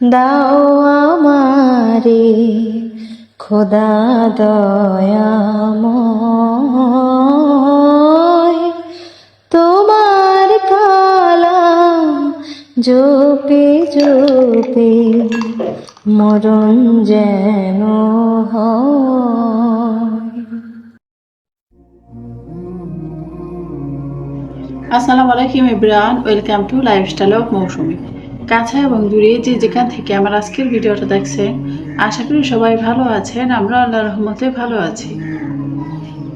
দাও আমারে খোদা দয়াময় তোমার কালাম জোপে জোপে, মরণ যেন আসসালামু আলাইকুম Ibran welcome to lifestyle of Mousumi. কাছে এবং দূরে যে যেখান থেকে আমার আজকের ভিডিওটা দেখছেন, আশা করি সবাই ভালো আছেন, আমরা আল্লাহ রহমতে ভালো আছি।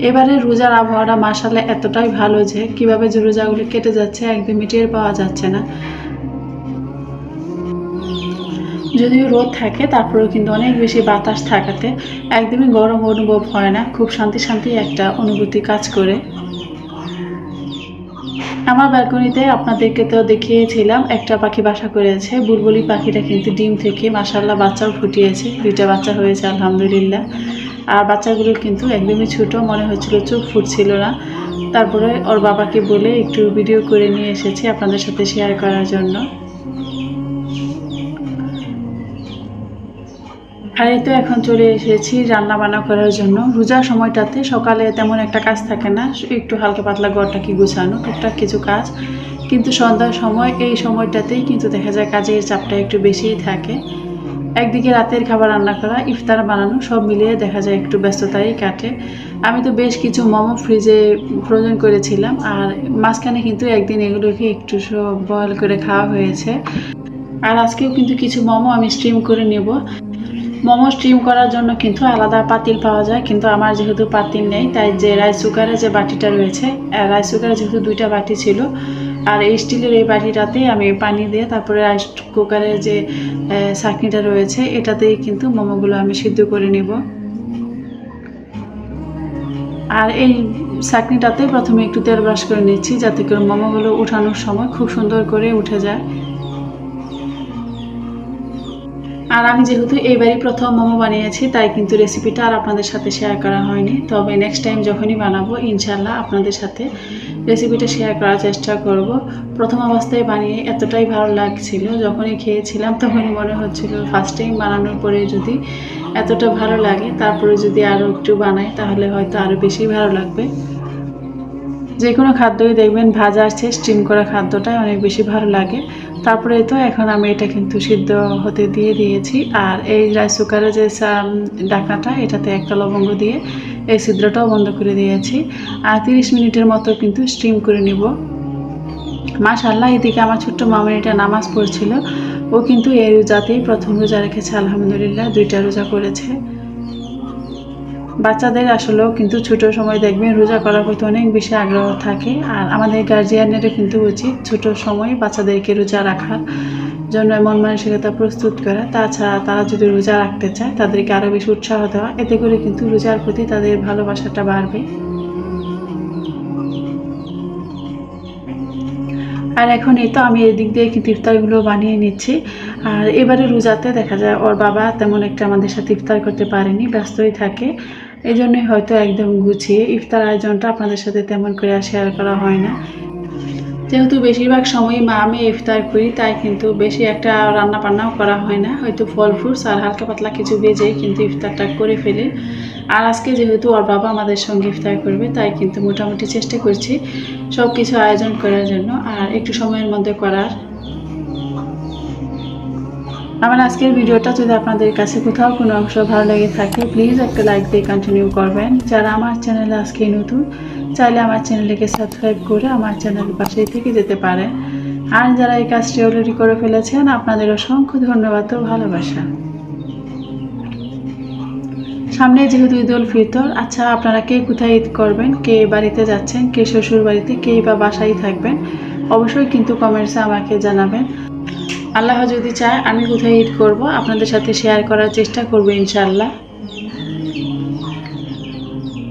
এবারে রোজার আবহাওয়াটা মাসাল্লাহ এতটাই ভালো যে কীভাবে যে রোজাগুলি কেটে যাচ্ছে একদমই টের পাওয়া যাচ্ছে না। যদিও রোদ থাকে, তারপরেও কিন্তু অনেক বেশি বাতাস থাকাতে একদমই গরম অনুভব হয় না, খুব শান্তি শান্তি একটা অনুভূতি কাজ করে। আমার ব্যালকনিতে আপনাদেরকে তো দেখিয়েছিলাম, একটা পাখি বাসা করেছে। বুলবুলি পাখিটা কিন্তু ডিম থেকে মাসাল্লাহ বাচ্চাও ফুটিয়েছে। দুইটা বাচ্চা হয়েছে, আলহামদুলিল্লাহ। আর বাচ্চাগুলো কিন্তু একদমই ছোট, মনে হচ্ছিল চোখ ফুটছিল না। তারপরে ওর বাবাকে বলে একটু ভিডিও করে নিয়ে এসেছি আপনাদের সাথে শেয়ার করার জন্য। আর এই তো এখন চলে এসেছি রান্না বান্না করার জন্য। রোজার সময়টাতে সকালে তেমন একটা কাজ থাকে না। একটু হালকা পাতলা ঘরটাকে গুছানো, টুকটাক কিছু কাজ। কিন্তু সন্ধ্যার সময়, এই সময়টাতেই কিন্তু দেখা যায় কাজের চাপটা একটু বেশিই থাকে। একদিকে রাতের খাবার রান্না করা, ইফতার বানানো, সব মিলিয়ে দেখা যায় একটু ব্যস্ততাই কাটে। আমি তো বেশ কিছু মোমো ফ্রিজে ফ্রোজেন করেছিলাম আর মাঝখানে কিন্তু একদিন এগুলোকে একটু সব বয়েল করে খাওয়া হয়েছে। আর আজকেও কিন্তু কিছু মোমো আমি স্ট্রিম করে নেব। মোমো স্টিম করার জন্য কিন্তু আলাদা পাতিল পাওয়া যায়, কিন্তু আমার যেহেতু পাতিল নেই, তাই যে রাইস কুকারে যে বাটিটা রয়েছে রাইস কুকারে যেহেতু দুইটা বাটি ছিল, আর এই স্টিলের এই বাটিটাতে আমি পানি দিয়ে তারপরে রাইস কুকারের যে চাকনিটা রয়েছে, এটাতেই কিন্তু মোমোগুলো আমি সিদ্ধ করে নেব। আর এই চাকনিটাতে প্রথমে একটু তেল ব্রাশ করে নিচ্ছি, যাতে করে মোমোগুলো উঠানোর সময় খুব সুন্দর করে উঠে যায়। আর আমি যেহেতু এইবারই প্রথম মোমো বানিয়েছি, তাই কিন্তু রেসিপিটা আর আপনাদের সাথে শেয়ার করা হয়নি। তবে নেক্সট টাইম যখনই বানাবো ইনশাল্লাহ আপনাদের সাথে রেসিপিটা শেয়ার করার চেষ্টা করব। প্রথম অবস্থায় বানিয়ে এতটাই ভালো লাগছিল, যখনই খেয়েছিলাম তখনই মনে হচ্ছিল ফার্স্ট টাইম বানানোর পরে যদি এতটা ভালো লাগে, তারপরে যদি আরও একটু বানাই, তাহলে হয়তো আরও বেশি ভালো লাগবে। যে কোনো খাদ্যই দেখবেন ভাজা আছে স্টিম করা খাদ্যটাই অনেক বেশি ভালো লাগে। তারপরে তো এখন আমি এটা কিন্তু সিদ্ধ হতে দিয়ে দিয়েছি। আর এই রাইস কুকারের যে ডাকনাটা এটাতে একটা লবঙ্গ দিয়ে এই ছিদ্রটাও বন্ধ করে দিয়েছি। আর তিরিশ মিনিটের মতো কিন্তু স্টিম করে নিব। মাশাল্লাহ এদিকে আমার ছোট্ট মামনিটা নামাজ পড়ছিল। ও কিন্তু এই রোজাতেই প্রথম রোজা রেখেছে, আলহামদুলিল্লাহ, দুইটা রোজা করেছে। বাচ্চাদের আসলেও কিন্তু ছোট সময় দেখবেন রোজা করার প্রতি অনেক বেশি আগ্রহ থাকে। আর আমাদের গার্জিয়ানেরও কিন্তু উচিত ছোট সময় বাচ্চাদেরকে রোজা রাখার জন্য মন মানসিকতা প্রস্তুত করা। তাছাড়া তারা যদি রোজা রাখতে চায়, তাদেরকে আরও বেশি উৎসাহ দেওয়া। এতে করে কিন্তু রোজার প্রতি তাদের ভালোবাসাটা বাড়বে। আর এখন এই তো আমি এদিক দিয়ে কিন্তু ইফতারগুলো বানিয়ে নিচ্ছি। আর এবারে রোজাতে দেখা যায় ওর বাবা তেমন একটা আমাদের সাথে ইফতার করতে পারেনি, ব্যস্তই থাকে। এই জন্যই হয়তো একদম গুছিয়ে ইফতার আয়োজনটা আপনাদের সাথে তেমন করে শেয়ার করা হয় না। যেহেতু বেশিরভাগ সময় মা, আমি ইফতার করি, তাই কিন্তু বেশি একটা রান্না বান্নাও করা হয় না। হয়তো ফল ফ্রুটস আর হালকা পাতলা কিছু ভেজেই কিন্তু ইফতারটা করে ফেলি। আর আজকে যেহেতু ওর বাবা আমাদের সঙ্গে ইফতার করবে, তাই কিন্তু মোটামুটি চেষ্টা করছি সব কিছু আয়োজন করার জন্য। আর একটু সময়ের মধ্যে করার আমার আজকের ভিডিওটা যদি আপনাদের কাছে কোথাও কোনো অংশ ভালো লেগে থাকে প্লিজ একটা লাইক দিয়ে কন্টিনিউ করবেন। যারা আমার চ্যানেলে আজকে নতুন, চাইলে আমার চ্যানেলটিকে সাবস্ক্রাইব করে আমার চ্যানেলের পাশেই থেকে যেতে পারেন। আর যারা এই কাজটি অলরেডি করে ফেলেছেন, আপনাদের অসংখ্য ধন্যবাদ ও ভালোবাসা। সামনে যেহেতু ঈদ উল ফিতর আচ্ছা আপনারা কে কোথায় ঈদ করবেন, কে বাড়িতে যাচ্ছেন, কে শ্বশুর বাড়িতে কে বা বাসায় থাকবেন, অবশ্যই কিন্তু কমেন্টসে আমাকে জানাবেন। আল্লাহ যদি চায়, আমি কোথায় ঈদ করব? আপনাদের সাথে শেয়ার করার চেষ্টা করব ইনশাল্লাহ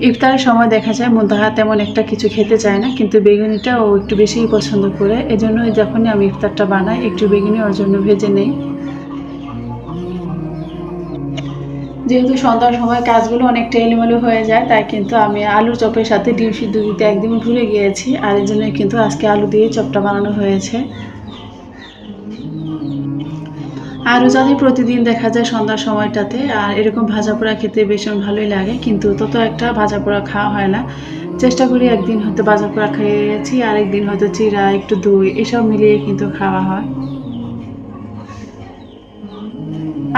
ইফতারের সময় দেখা যায়, মুদাহা তেমন একটা কিছু খেতে চায় না, কিন্তু বেগুনিটা ও একটু বেশিই পছন্দ করে। এজন্যই যখনই আমি ইফতারটা বানাই, একটু বেগুনি ওর জন্য ভেজে নেই। যেহেতু সন্ধ্যার সময় কাজগুলো অনেকটা এলোমেলো হয়ে যায়, তাই কিন্তু আমি আলুর চপের সাথে ডিম সিদ্ধ দিতে একদমই ভুলে গিয়েছি। আর এই জন্যই কিন্তু আজকে আলু দিয়ে চপটা বানানো হয়েছে। আর রোজালি প্রতিদিন দেখা যায় সন্ধ্যার সময়টাতে, আর এরকম ভাজা পোড়া খেতে ভীষণ ভালোই লাগে, কিন্তু তত একটা ভাজা পোড়া খাওয়া হয় না। চেষ্টা করি একদিন হয়তো ভাজা পোড়া খেয়েছি, আর একদিন হয়তো চিরা, একটু দই, এসব মিলিয়ে কিন্তু খাওয়া হয়।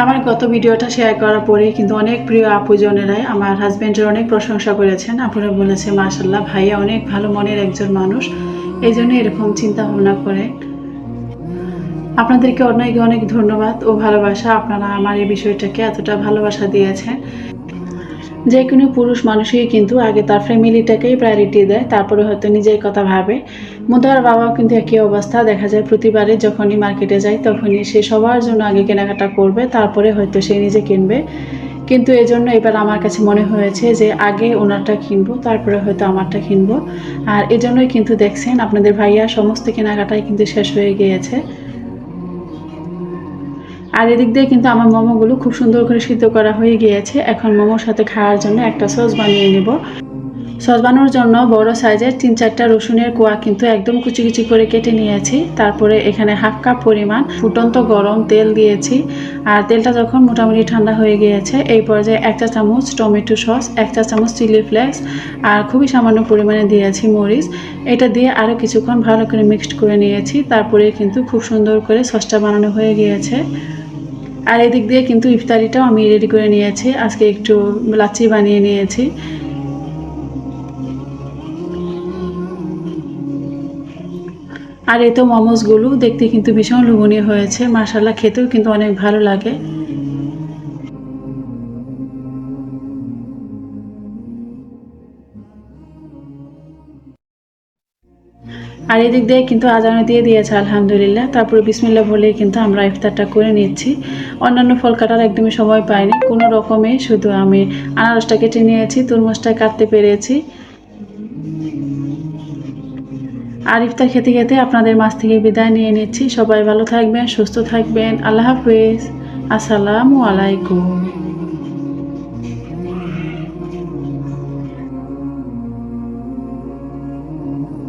আমার গত ভিডিওটা শেয়ার করার পরে কিন্তু অনেক প্রিয় আপুজনেরাই আমার হাজব্যান্ডের অনেক প্রশংসা করেছেন। আপুরা বলেছে মাশাল্লাহ ভাইয়া অনেক ভালো মনের একজন মানুষ। এই জন্য এরকম চিন্তা ভাবনা করে। আপনাদেরকে অনেক অনেক ধন্যবাদ ও ভালোবাসা আপনারা আমার এই বিষয়টাকে এতটা ভালোবাসা দিয়েছেন। যে কোনো পুরুষ মানুষই কিন্তু আগে তার ফ্যামিলিটাকেই প্রায়োরিটি দেয়, তারপরে হয়তো নিজের কথা ভাবে। মুদার বাবাও কিন্তু একই অবস্থা, দেখা যায় প্রতিবারে যখনই মার্কেটে যায় তখনই সে সবার জন্য আগে কেনাকাটা করবে, তারপরে হয়তো সে নিজে কিনবে। কিন্তু এই জন্য এবার আমার কাছে মনে হয়েছে যে আগে ওনারটা কিনবো, তারপরে হয়তো আমারটা কিনবো। আর এজন্যই কিন্তু দেখছেন আপনাদের ভাইয়া সমস্ত কেনাকাটাই কিন্তু শেষ হয়ে গিয়েছে। আর এদিক দিয়ে কিন্তু আমার মোমোগুলো খুব সুন্দর করে সিদ্ধ করা হয়ে গিয়েছে। এখন মোমোর সাথে খাওয়ার জন্য একটা সস বানিয়ে নেব। সস বানানোর জন্য বড় সাইজের তিন চারটা রসুনের কোয়া কিন্তু একদম কুচি কুচি করে কেটে নিয়েছি। তারপরে এখানে হাফ কাপ পরিমাণ ফুটন্ত গরম তেল দিয়েছি। আর তেলটা যখন মোটামুটি ঠান্ডা হয়ে গিয়েছে, এই পর্যায়ে এক চা চামচ টমেটো সস, এক চা চামচ চিলি ফ্লেক্স আর খুবই সামান্য পরিমাণে দিয়েছি মরিচ। এটা দিয়ে আরও কিছুক্ষণ ভালো করে মিক্সড করে নিয়েছি। তারপরে কিন্তু খুব সুন্দর করে সসটা বানানো হয়ে গিয়েছে। আর এদিক দিয়ে কিন্তু ইফতারিটাও আমি রেডি করে নিয়েছি। আজকে একটু লাচি বানিয়ে নিয়েছি। আর এই তো মোমোসগুলো দেখতে কিন্তু ভীষণ লোভনীয় হয়েছে। মাসাল্লাহ খেতেও কিন্তু অনেক ভালো লাগে। আর এদিক দিয়ে কিন্তু আজানো দিয়ে দিয়েছে, আলহামদুলিল্লাহ। তারপরে বিসমিল্লা বলে কিন্তু আমরা ইফতারটা করে নিচ্ছি। অন্যান্য ফল কাটার একদমই সময় পাইনি। কোনো রকমে শুধু আমি আনারসটা কেটে নিয়েছি, তরমুজটা কাটতে পেরেছি। আর ইফতার খেতে খেতে আপনাদের মাছ থেকে বিদায় নিয়ে নিচ্ছি। সবাই ভালো থাকবেন, সুস্থ থাকবেন। আল্লাহ হাফিজ। আসসালামু আলাইকুম।